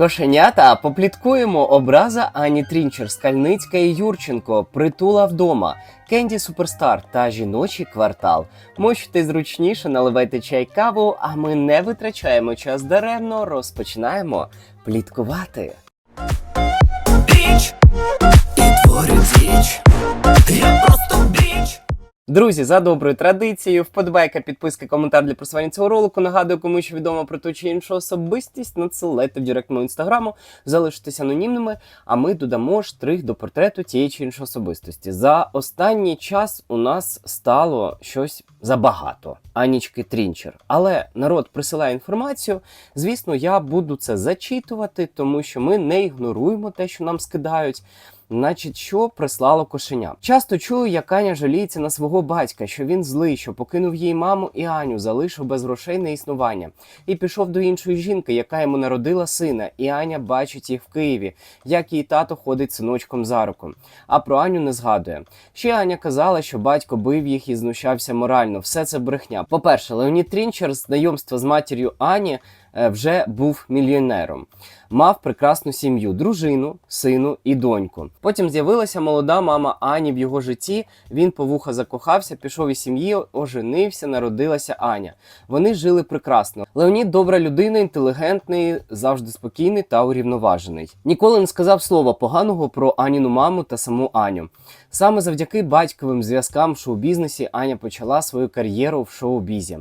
Кошенята попліткуємо образа Ані Трінчер, Скальницька і Юрченко, притула вдома, Кенді Суперстар та жіночий квартал. Мочте зручніше, наливайте чай каву, а ми не витрачаємо час даремно, розпочинаємо пліткувати. Біч і творю діч. Я просто біч. Друзі, за доброю традицією, вподобайка, підписка, коментар для просування цього ролику. Нагадую, кому що відомо про ту чи іншу особистість, надсилайте в директ мого інстаграму, залишитесь анонімними, а ми додамо штрих до портрету тієї чи іншої особистості. За останній час у нас стало щось забагато. Анічки Трінчер. Але народ присилає інформацію. Звісно, я буду це зачитувати, тому що ми не ігноруємо те, що нам скидають. Значить, що прислало кошеня? Часто чую, як Аня жаліється на свого батька, що він злий, що покинув їй маму і Аню, залишив без грошей на існування, і пішов до іншої жінки, яка йому народила сина, і Аня бачить їх в Києві, як її тато ходить синочком за руку. А про Аню не згадує. Ще Аня казала, що батько бив їх і знущався морально. Все це брехня. По-перше, Леонід Трінчер, знайомство з матір'ю Ані. е, Вже був мільйонером, мав прекрасну сім'ю, дружину, сину і доньку. Потім з'явилася молода мама Ані в його житті. Він по вуха закохався, пішов із сім'ї, оженився, народилася Аня. Вони жили прекрасно. Леонід добра людина, інтелігентний, завжди спокійний та урівноважений. Ніколи не сказав слова поганого про Аніну маму та саму Аню. Саме завдяки батьковим зв'язкам в шоу-бізнесі Аня почала свою кар'єру в шоу-бізі.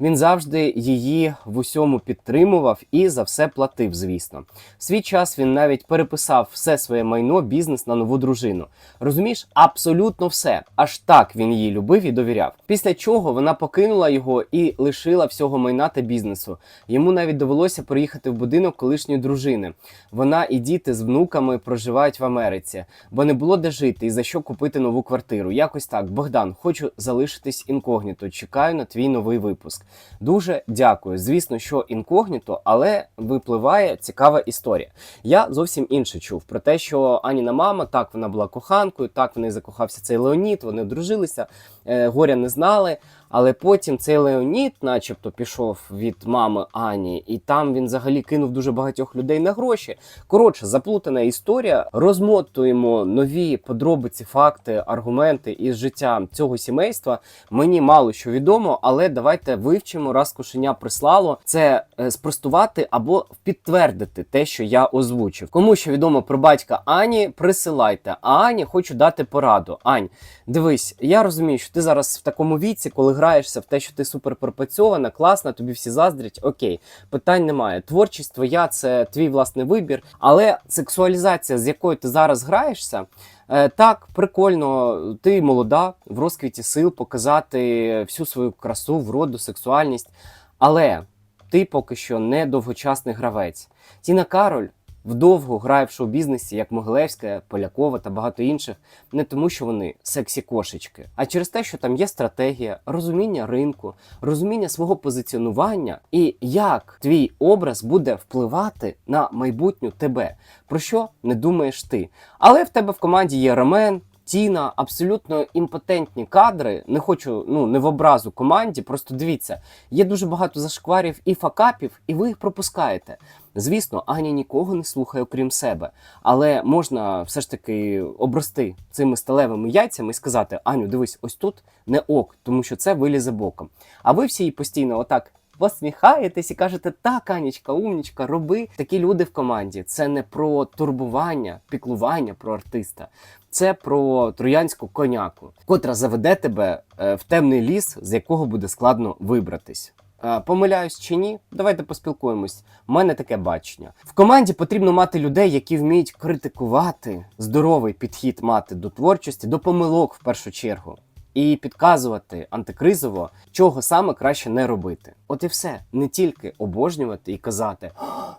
Він завжди її в усьому підтримував і за все платив, звісно. В свій час він навіть переписав все своє майно, бізнес на нову дружину. Розумієш, абсолютно все. Аж так він її любив і довіряв. Після чого вона покинула його і лишила всього майна та бізнесу. Йому навіть довелося приїхати в будинок колишньої дружини. Вона і діти з внуками проживають в Америці, бо не було де жити і за що купити нову квартиру. Якось так. Богдан, хочу залишитись інкогніто. Чекаю на твій новий випуск. Дуже дякую. Звісно, що інкогніто, але випливає цікава історія. Я зовсім інше чув про те, що Аніна мама, так вона була коханкою, так в неї закохався цей Леонід, вони одружилися, е, горя не знали. Але потім цей Леонід, начебто, пішов від мами Ані, і там він взагалі кинув дуже багатьох людей на гроші. Коротше, заплутана історія. Розмотуємо нові подробиці, факти, аргументи із життя цього сімейства. Мені мало що відомо, але давайте вивчимо, раз кошеня прислало це е, спростувати або підтвердити те, що я озвучив. Кому що відомо про батька Ані, присилайте. А Ані хочу дати пораду. Ань, дивись, я розумію, що ти зараз в такому віці, коли граєшся в те, що ти супер пропрацьована, класна, тобі всі заздрять. Окей, питань немає. Творчість твоя це твій власний вибір, але сексуалізація, з якою ти зараз граєшся. Е, Так, прикольно, ти молода, в розквіті сил показати всю свою красу, вроду, сексуальність. Але ти поки що не довгочасний гравець. Тіна Кароль вдовго грає в шоу-бізнесі, як Могилевська, Полякова та багато інших, не тому, що вони сексі кошечки, а через те, що там є стратегія, розуміння ринку, розуміння свого позиціонування і як твій образ буде впливати на майбутню тебе. Про що не думаєш ти? Але в тебе в команді є Ромен. Тіна, абсолютно імпотентні кадри. Не хочу ну не в образу команді. Просто дивіться, є дуже багато зашкварів і факапів, і ви їх пропускаєте. Звісно, Аня нікого не слухає, окрім себе, але можна все ж таки обрости цими сталевими яйцями і сказати: Аню, дивись, ось тут не ок, тому що це вилізе боком. А ви всі їй постійно отак. Посміхаєтесь і кажете, так, Анічка, умнічка, роби такі люди в команді. Це не про турбування, піклування про артиста, це про троянську коняку, котра заведе тебе е, в темний ліс, з якого буде складно вибратись. Е, Помиляюсь чи ні? Давайте поспілкуємось. У мене таке бачення. В команді потрібно мати людей, які вміють критикувати, здоровий підхід мати до творчості, до помилок в першу чергу. І підказувати антикризово, чого саме краще не робити. От і все, не тільки обожнювати і казати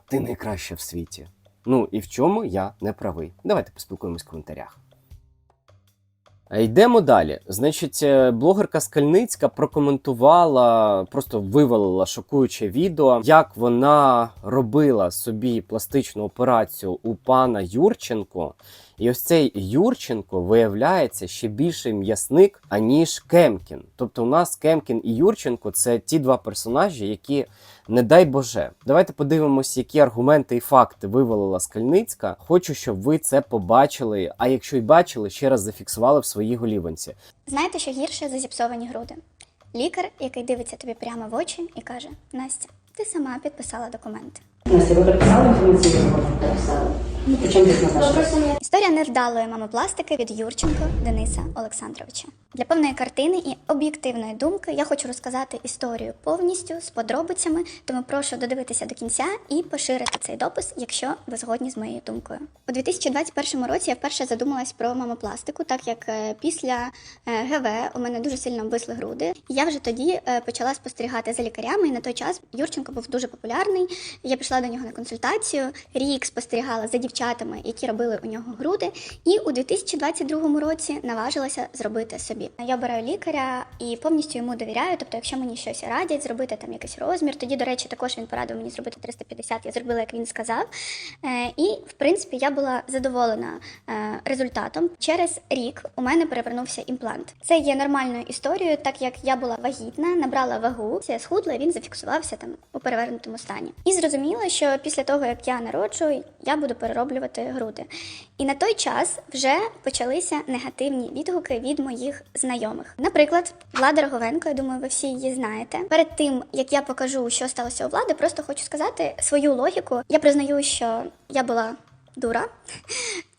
ти найкраща в світі. Ну і в чому я не правий. Давайте поспілкуємось в коментарях. А Йдемо далі. Значить, е, блогерка Скальницька прокоментувала, просто вивалила шокуюче відео, як вона робила собі пластичну операцію у пана Юрченко, І ось цей Юрченко виявляється ще більший м'ясник, аніж Кемкін. Тобто, у нас Кемкін і Юрченко це ті два персонажі, які не дай Боже. Давайте подивимось, які аргументи і факти вивалила Скальницька. Хочу, щоб ви це побачили. А якщо й бачили, ще раз зафіксували в своїй голіванці. Знаєте, що гірше за зіпсовані груди? Лікар, який дивиться тобі прямо в очі і каже: Настя, ти сама підписала документи. Настя, ви подписала информацию? Подписала. Ну? Історія невдалої мамопластики від Юрченко Дениса Олександровича. Для повної картини і об'єктивної думки я хочу розказати історію повністю з подробицями, тому прошу додивитися до кінця і поширити цей допис, якщо ви згодні з моєю думкою. У 2021 році я вперше задумалась про мамопластику, так як е, після е, ГВ у мене дуже сильно обвисли груди. Я вже тоді е, почала спостерігати за лікарями, і на той час Юрченко був дуже популярний. Я пішла до нього на консультацію. Рік спостерігала за дівчатами, які робили у нього груди. І у 2022 році наважилася зробити собі. Я обираю лікаря і повністю йому довіряю. Тобто, якщо мені щось радять, зробити там якийсь розмір, тоді, до речі, також він порадив мені зробити 350, Я зробила, як він сказав. Е, І в принципі я була задоволена е, результатом. Через рік у мене перевернувся імплант. Це є нормальною історією, так як я була вагітна, набрала вагу, я схудла, він зафіксувався там у перевернутому стані. І зрозуміло, що після того як я народжую, я буду перероблювати груди. І на той час вже почалися негативні відгуки від моїх знайомих. Наприклад, Влада Роговенко, я думаю, ви всі її знаєте. Перед тим як я покажу, що сталося у влади, просто хочу сказати свою логіку. Я признаю, що я була дура,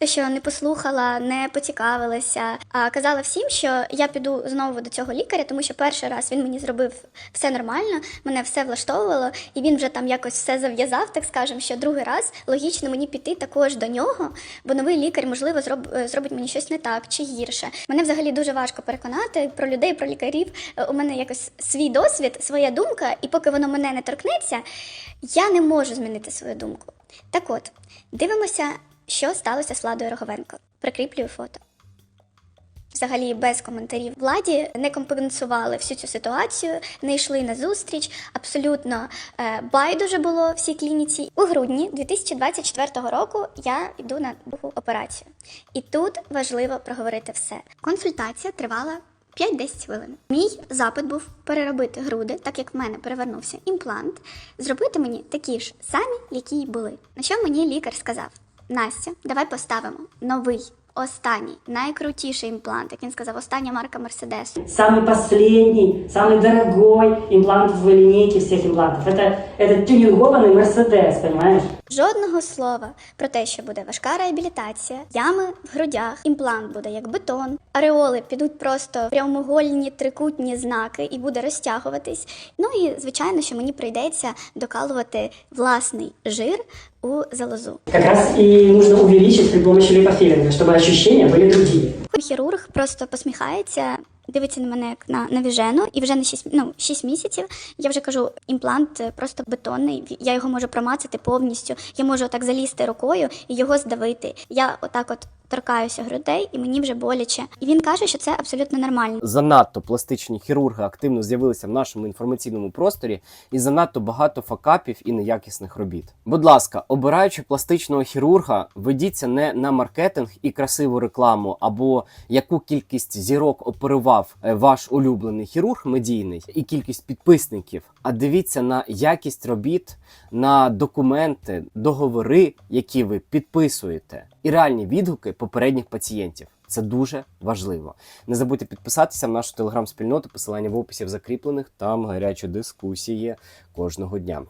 що не послухала, не поцікавилася, а казала всім, що я піду знову до цього лікаря, тому що перший раз він мені зробив все нормально, мене все влаштовувало, і він вже там якось все зав'язав, так скажемо, що другий раз логічно мені піти також до нього, бо новий лікар, можливо, зроб, е, зробить мені щось не так чи гірше. Мене взагалі дуже важко переконати про людей, про лікарів. Е, У мене якось свій досвід, своя думка, і поки воно мене не торкнеться, я не можу змінити свою думку. Так от, дивимося, що сталося з Владою Роговенко. Прикріплюю фото. Взагалі без коментарів владі не компенсували всю цю ситуацію, не йшли на зустріч. Абсолютно е, байдуже було всій клініці. У грудні 2024 року я йду на другу операцію, і тут важливо проговорити все. Консультація тривала 5-10 хвилин. Мій запит був переробити груди, так як в мене перевернувся імплант, зробити мені такі ж самі, які й були. На що мені лікар сказав: Настя, давай поставимо новий, останній, найкрутіший імплант. Як він сказав, остання марка Мерседесу. Самый последний, самый дорогой имплант в линейке всех имплантов. Это, это тюнингованный Мерседес, понимаешь? Жодного слова про те, що буде важка реабілітація, ями в грудях, імплант буде як бетон, ареоли підуть просто в прямоугольні трикутні знаки і буде розтягуватись. Ну і звичайно, що мені прийдеться докалувати власний жир у залозу. Как раз и нужно увеличить при помощи липофилинга, чтобы ощущения были другие. Хірург просто посміхається. Дивиться на мене як на навіжену, і вже на 6, ну, 6 місяців я вже кажу, імплант е, просто бетонний. Я його можу промацати повністю. Я можу отак залізти рукою і його здавити. Я отак от торкаюся грудей, і мені вже боляче. І він каже, що це абсолютно нормально. занадто пластичні хірурги активно з'явилися в нашому інформаційному просторі, і занадто багато факапів і неякісних робіт. Будь ласка, обираючи пластичного хірурга, ведіться не на маркетинг і красиву рекламу, або яку кількість зірок оперував е, ваш улюблений хірург медійний і кількість підписників, а дивіться на якість робіт, на документи, договори, які ви підписуєте, і реальні відгуки попередніх пацієнтів. Це дуже важливо. Не забудьте підписатися в нашу телеграм-спільноту, посилання в описі в закріплених. Там гарячі дискусії кожного дня.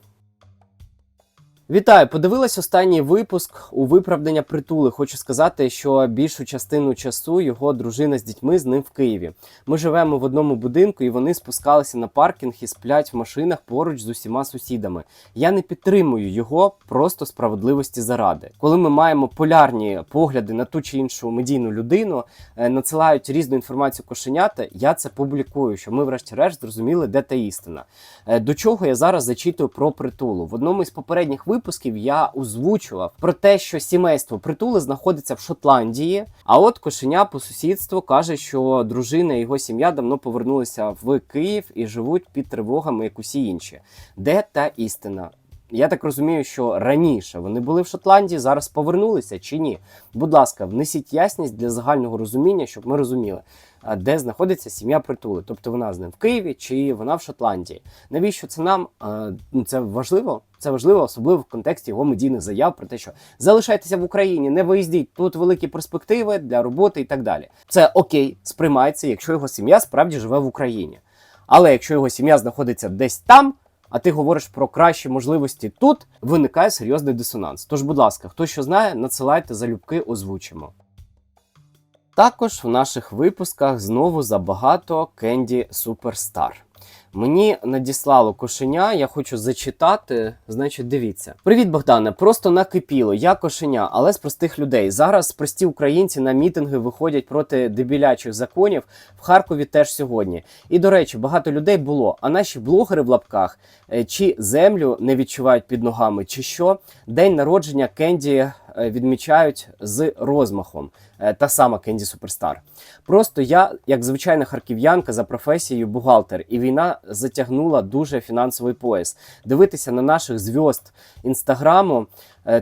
Вітаю! Подивилась останній випуск у виправдання притули. Хочу сказати, що більшу частину часу його дружина з дітьми з ним в Києві. Ми живемо в одному будинку, і вони спускалися на паркінг і сплять в машинах поруч з усіма сусідами. Я не підтримую його просто справедливості заради. Коли ми маємо полярні погляди на ту чи іншу медійну людину, е, надсилають різну інформацію кошенята. Я це публікую, щоб ми, врешті-решт, зрозуміли, де та істина. Е, До чого я зараз зачитую про притулу. В одному із попередніх випусків я озвучував про те, що сімейство притули знаходиться в Шотландії. А от кошеня по сусідству каже, що дружина і його сім'я давно повернулися в Київ і живуть під тривогами, як усі інші. Де та істина? Я так розумію, що раніше вони були в Шотландії, зараз повернулися чи ні. Будь ласка, внесіть ясність для загального розуміння, щоб ми розуміли, де знаходиться сім'я притули. Тобто вона з ним в Києві чи вона в Шотландії. Навіщо це нам? Ну, Це важливо. Це важливо, особливо в контексті його медійних заяв про те, що залишайтеся в Україні, не виїздіть. Тут великі перспективи для роботи і так далі. Це окей, сприймається, якщо його сім'я справді живе в Україні. Але якщо його сім'я знаходиться десь там, а ти говориш про кращі можливості тут, виникає серйозний дисонанс. Тож, будь ласка, хто що знає, надсилайте залюбки, озвучимо. Також в наших випусках знову забагато Кенді Суперстар. Мені надіслало кошеня, я хочу зачитати. Значить, дивіться. Привіт, Богдане. Просто накипіло. Я кошеня, але з простих людей. Зараз прості українці на мітинги виходять проти дебілячих законів в Харкові теж сьогодні. І до речі, багато людей було. А наші блогери в лапках е, чи землю не відчувають під ногами, чи що день народження Кенді відмічають з розмахом. Е, Та сама Кенді Суперстар. Просто я, як звичайна харків'янка за професією бухгалтер, і війна затягнула дуже фінансовий пояс. Дивитися на наших зв'язд інстаграму, е,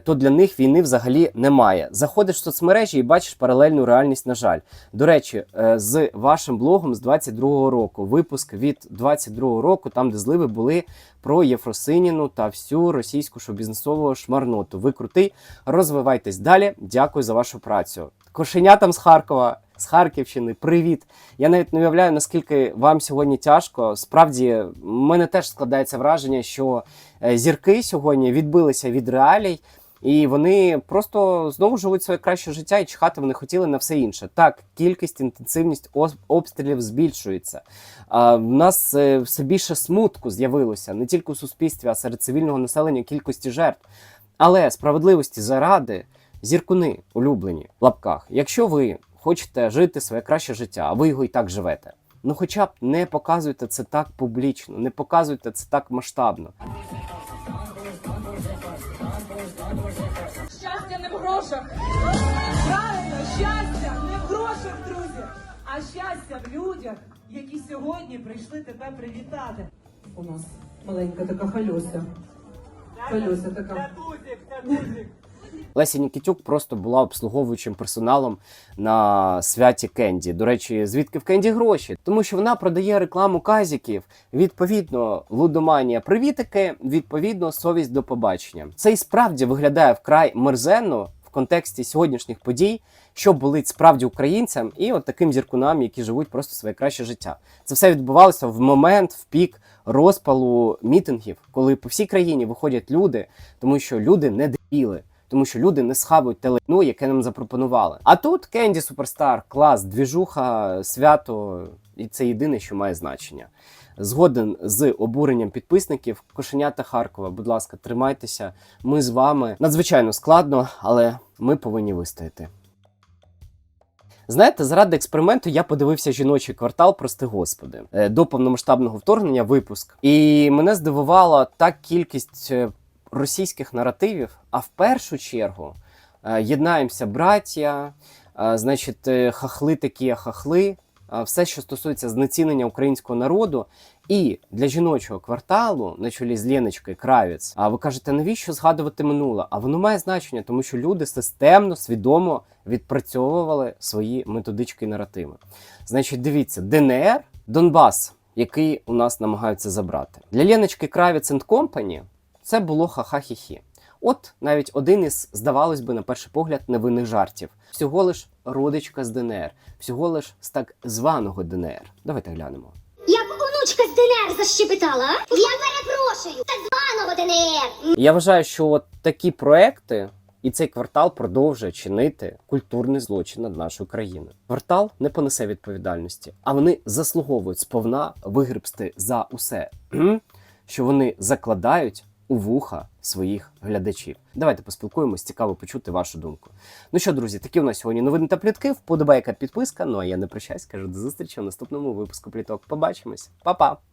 то для них війни взагалі немає. Заходиш в соцмережі і бачиш паралельну реальність. На жаль, до речі, е, з вашим блогом з 22-го року, випуск від 22-го року, там де зливи були про Єфросиніну та всю російську шобізнесову шмарноту. Ви крутий, розвивайтесь далі. Дякую за вашу працю. Кошенятам з Харкова, з Харківщини, привіт! Я навіть не уявляю, наскільки вам сьогодні тяжко. Справді, в мене теж складається враження, що е, зірки сьогодні відбилися від реалій. І вони просто знову живуть своє краще життя і чхати вони хотіли на все інше. Так, кількість, інтенсивність обстрілів збільшується. А, в нас е, все більше смутку з'явилося не тільки у суспільстві, а серед цивільного населення кількості жертв. Але справедливості заради зіркуни улюблені в лапках. Якщо ви хочете жити своє краще життя, а ви його і так живете. Ну, хоча б не показуйте це так публічно, не показуйте це так масштабно. Щастя не в грошах. Правильно, щастя не в грошах, друзі, а щастя в людях, які сьогодні прийшли тебе привітати. У нас маленька така хальося. Хальося така. Леся Нікітюк просто була обслуговуючим персоналом на святі Кенді. До речі, звідки в Кенді гроші? Тому що вона продає рекламу казіків. Відповідно, лудоманія привітики, відповідно, совість до побачення. Це і справді виглядає вкрай мерзенно в контексті сьогоднішніх подій, що болить справді українцям і от таким зіркунам, які живуть просто своє краще життя. Це все відбувалося в момент, в пік розпалу мітингів, коли по всій країні виходять люди, тому що люди не дебіли. Тому що люди не схавають те яке нам запропонували. А тут Кенді Суперстар, клас, двіжуха, свято, і це єдине, що має значення. Згоден з обуренням підписників Кошенята Харкова. Будь ласка, тримайтеся. Ми з вами надзвичайно складно, але ми повинні вистояти. Знаєте, заради експерименту я подивився жіночий квартал, прости господи, е, до повномасштабного вторгнення випуск. І мене здивувала та кількість е, російських наративів. А в першу чергу е, єднаємося, браття, е, значить, е, хахли такі, хахли. Все, що стосується знецінення українського народу, і для жіночого кварталу, на чолі з Леночкою Кравець, а ви кажете, навіщо згадувати минуле? А воно має значення, тому що люди системно, свідомо відпрацьовували свої методички і наративи. Значить, дивіться, ДНР, Донбас, який у нас намагаються забрати. Для Леночки Кравець Company це було ха-ха-хі-хі. От навіть один із, здавалось би, на перший погляд, невинних жартів. Всього лиш родичка з ДНР, всього лиш з так званого ДНР. Давайте глянемо. Як онучка з ДНР защебетала. а? Я перепрошую, так званого ДНР. Я вважаю, що от такі проекти і цей квартал продовжує чинити культурний злочин над нашою країною. Квартал не понесе відповідальності, а вони заслуговують сповна вигребсти за усе, що вони закладають у вуха своїх глядачів. Давайте поспілкуємось, цікаво почути вашу думку. Ну що, друзі, такі у нас сьогодні новини та плітки. Вподобайка підписка. Ну а я не прощаюсь, кажу до зустрічі в наступному випуску пліток. Побачимось, Па-па!